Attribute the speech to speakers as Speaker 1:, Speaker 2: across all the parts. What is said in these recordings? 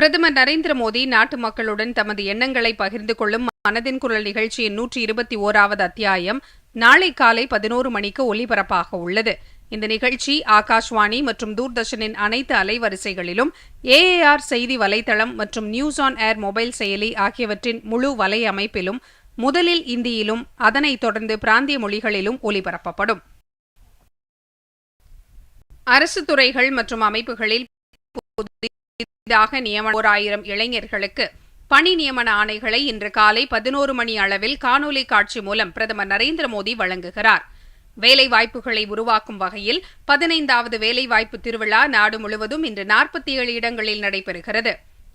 Speaker 1: பிரதமர் நரேந்திர மோடி நாட்டு மக்களுடன் தமது எண்ணங்களை பகிர்ந்து கொள்ளும் மனதின் குரல் நிகழ்ச்சியின் நூற்றி இருபத்தி ஓராவது அத்தியாயம் நாளை காலை பதினோரு மணிக்கு ஒலிபரப்பாக உள்ளது இந்த நிகழ்ச்சி ஆகாஷ்வாணி மற்றும் தூர்தர்ஷனின் அனைத்து அலைவரிசைகளிலும் ஏஏஆர் செய்தி வலைதளம் மற்றும் நியூஸ் ஆன் ஏர் மொபைல் செயலி ஆகியவற்றின் முழு வலை அமைப்பிலும் முதலில் இந்தியிலும் அதனைத் தொடர்ந்து பிராந்திய மொழிகளிலும் ஒலிபரப்பப்படும் அரசு துறைகள் மற்றும் அமைப்புகளில் புதிதாக நியமன ஓர் ஆயிரம் இளைஞர்களுக்கு பணி நியமன ஆணைகளை இன்று காலை பதினோரு மணி அளவில் காணொலி காட்சி மூலம் பிரதமர் நரேந்திர மோடி வழங்குகிறார் வேலைவாய்ப்புகளை உருவாக்கும் வகையில் பதினைந்தாவது வேலைவாய்ப்பு திருவிழா நாடு முழுவதும் இன்று நாற்பத்தி ஏழு இடங்களில் நடைபெறுகிறது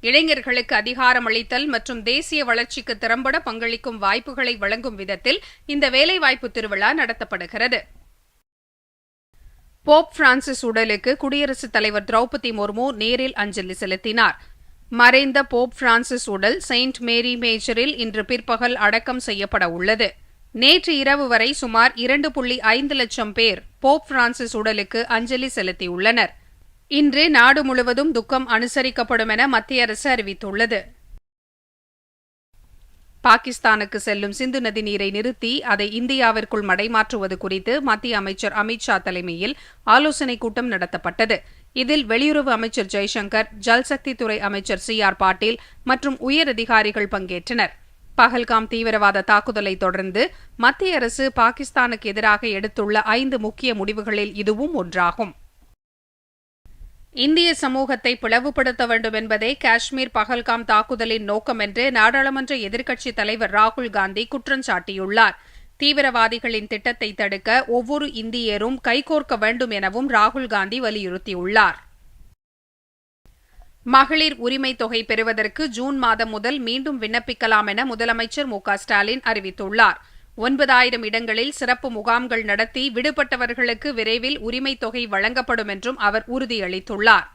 Speaker 1: இளைஞர்களுக்கு அதிகாரமளித்தல் மற்றும் தேசிய வளர்ச்சிக்கு திறம்பட பங்களிக்கும் வாய்ப்புகளை வழங்கும் விதத்தில் இந்த வேலைவாய்ப்பு திருவிழா நடத்தப்படுகிறது போப் பிரான்சிஸ் உடலுக்கு குடியரசுத் தலைவர் திரௌபதி முர்மு நேரில் அஞ்சலி செலுத்தினார் மறைந்த போப் பிரான்சிஸ் உடல் செயின்ட் மேரி மேஜரில் இன்று பிற்பகல் அடக்கம் செய்யப்பட உள்ளது நேற்று இரவு வரை சுமார் இரண்டு புள்ளி ஐந்து லட்சம் பேர் போப் பிரான்சிஸ் உடலுக்கு அஞ்சலி செலுத்தியுள்ளனர் இன்று நாடு முழுவதும் துக்கம் அனுசரிக்கப்படும் என மத்திய அரசு அறிவித்துள்ளது பாகிஸ்தானுக்கு செல்லும் சிந்து நதி நீரை நிறுத்தி அதை இந்தியாவிற்குள் மடைமாற்றுவது குறித்து மத்திய அமைச்சர் அமித்ஷா தலைமையில் ஆலோசனைக் கூட்டம் நடத்தப்பட்டது இதில் வெளியுறவு அமைச்சர் ஜெய்சங்கர் ஜல்சக்தித்துறை அமைச்சர் சி ஆர் பாட்டீல் மற்றும் உயரதிகாரிகள் பங்கேற்றனர் பகல்காம் தீவிரவாத தாக்குதலை தொடர்ந்து மத்திய அரசு பாகிஸ்தானுக்கு எதிராக எடுத்துள்ள ஐந்து முக்கிய முடிவுகளில் இதுவும் ஒன்றாகும் இந்திய சமூகத்தை பிளவுபடுத்த வேண்டும் என்பதே காஷ்மீர் பகல்காம் தாக்குதலின் நோக்கம் என்று நாடாளுமன்ற எதிர்க்கட்சித் தலைவர் ராகுல் காந்தி குற்றம் சாட்டியுள்ளார் தீவிரவாதிகளின் திட்டத்தை தடுக்க ஒவ்வொரு இந்தியரும் கைகோர்க்க வேண்டும் எனவும் ராகுல் காந்தி வலியுறுத்தியுள்ளார் மகளிர் உரிமை தொகை பெறுவதற்கு ஜூன் மாதம் முதல் மீண்டும் விண்ணப்பிக்கலாம் என முதலமைச்சர் மு ஸ்டாலின் அறிவித்துள்ளார் ஒன்பதாயிரம் இடங்களில் சிறப்பு முகாம்கள் நடத்தி விடுபட்டவர்களுக்கு விரைவில் உரிமைத் தொகை வழங்கப்படும் என்றும் அவர் உறுதியளித்துள்ளார்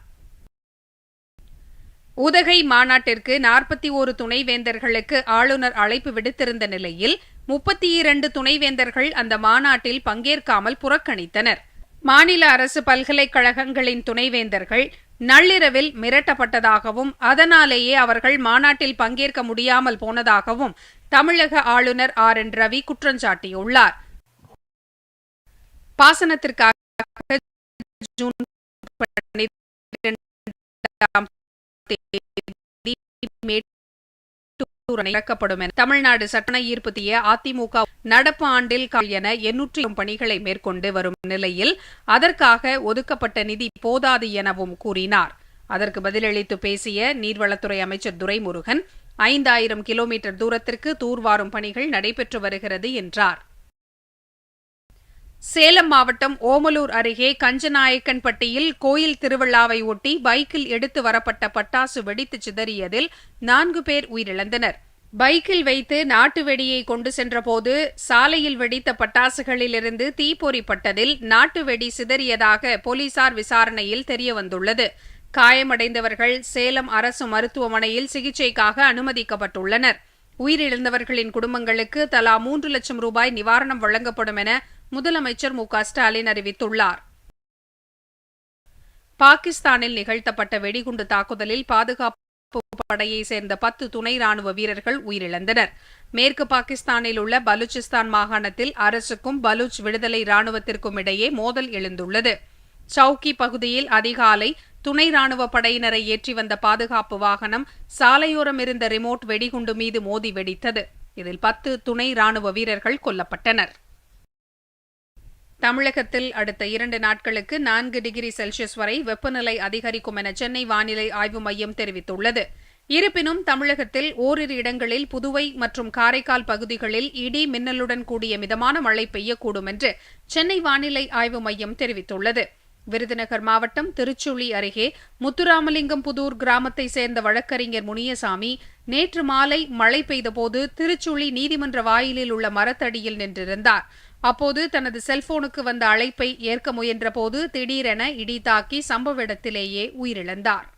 Speaker 1: உதகை மாநாட்டிற்கு நாற்பத்தி ஒரு துணைவேந்தர்களுக்கு ஆளுநர் அழைப்பு விடுத்திருந்த நிலையில் முப்பத்தி இரண்டு துணைவேந்தர்கள் அந்த மாநாட்டில் பங்கேற்காமல் புறக்கணித்தனர் மாநில அரசு பல்கலைக்கழகங்களின் துணைவேந்தர்கள் நள்ளிரவில் மிரட்டப்பட்டதாகவும் அதனாலேயே அவர்கள் மாநாட்டில் பங்கேற்க முடியாமல் போனதாகவும் தமிழக ஆளுநர் ஆர் என் ரவி குற்றம் சாட்டியுள்ளார் பாசனத்திற்காக இறக்கப்படும் என தமிழ்நாடு சட்டண ஈர்ப்புத்திய அதிமுக நடப்பு ஆண்டில் என எண்ணூற்றி பணிகளை மேற்கொண்டு வரும் நிலையில் அதற்காக ஒதுக்கப்பட்ட நிதி போதாது எனவும் கூறினார் அதற்கு பதிலளித்து பேசிய நீர்வளத்துறை அமைச்சர் துரைமுருகன் ஐந்தாயிரம் கிலோமீட்டர் தூரத்திற்கு தூர்வாரும் பணிகள் நடைபெற்று வருகிறது என்றார் சேலம் மாவட்டம் ஓமலூர் அருகே கஞ்சநாயக்கன்பட்டியில் கோயில் திருவிழாவை ஒட்டி பைக்கில் எடுத்து வரப்பட்ட பட்டாசு வெடித்து சிதறியதில் நான்கு பேர் உயிரிழந்தனர் பைக்கில் வைத்து நாட்டு வெடியை கொண்டு சென்றபோது சாலையில் வெடித்த பட்டாசுகளிலிருந்து தீப்பொறிப்பட்டதில் நாட்டு வெடி சிதறியதாக போலீசார் விசாரணையில் தெரியவந்துள்ளது காயமடைந்தவர்கள் சேலம் அரசு மருத்துவமனையில் சிகிச்சைக்காக அனுமதிக்கப்பட்டுள்ளனர் உயிரிழந்தவர்களின் குடும்பங்களுக்கு தலா மூன்று லட்சம் ரூபாய் நிவாரணம் வழங்கப்படும் என முதலமைச்சர் மு ஸ்டாலின் அறிவித்துள்ளார் பாகிஸ்தானில் நிகழ்த்தப்பட்ட வெடிகுண்டு தாக்குதலில் பாதுகாப்பு படையைச் சேர்ந்த பத்து துணை ராணுவ வீரர்கள் உயிரிழந்தனர் மேற்கு பாகிஸ்தானில் உள்ள பலூச்சிஸ்தான் மாகாணத்தில் அரசுக்கும் பலூச் விடுதலை ராணுவத்திற்கும் இடையே மோதல் எழுந்துள்ளது சவுக்கி பகுதியில் அதிகாலை துணை ராணுவ படையினரை ஏற்றி வந்த பாதுகாப்பு வாகனம் சாலையோரம் இருந்த ரிமோட் வெடிகுண்டு மீது மோதி வெடித்தது இதில் பத்து துணை ராணுவ வீரர்கள் கொல்லப்பட்டனர் தமிழகத்தில் அடுத்த இரண்டு நாட்களுக்கு நான்கு டிகிரி செல்சியஸ் வரை வெப்பநிலை அதிகரிக்கும் என சென்னை வானிலை ஆய்வு மையம் தெரிவித்துள்ளது இருப்பினும் தமிழகத்தில் ஓரிரு இடங்களில் புதுவை மற்றும் காரைக்கால் பகுதிகளில் இடி மின்னலுடன் கூடிய மிதமான மழை பெய்யக்கூடும் என்று சென்னை வானிலை ஆய்வு மையம் தெரிவித்துள்ளது விருதுநகர் மாவட்டம் திருச்சுழி அருகே முத்துராமலிங்கம் புதூர் கிராமத்தை சேர்ந்த வழக்கறிஞர் முனியசாமி நேற்று மாலை மழை பெய்தபோது திருச்சுழி நீதிமன்ற வாயிலில் உள்ள மரத்தடியில் நின்றிருந்தார் அப்போது தனது செல்போனுக்கு வந்த அழைப்பை ஏற்க முயன்றபோது திடீரென இடி தாக்கி சம்பவ இடத்திலேயே உயிரிழந்தார்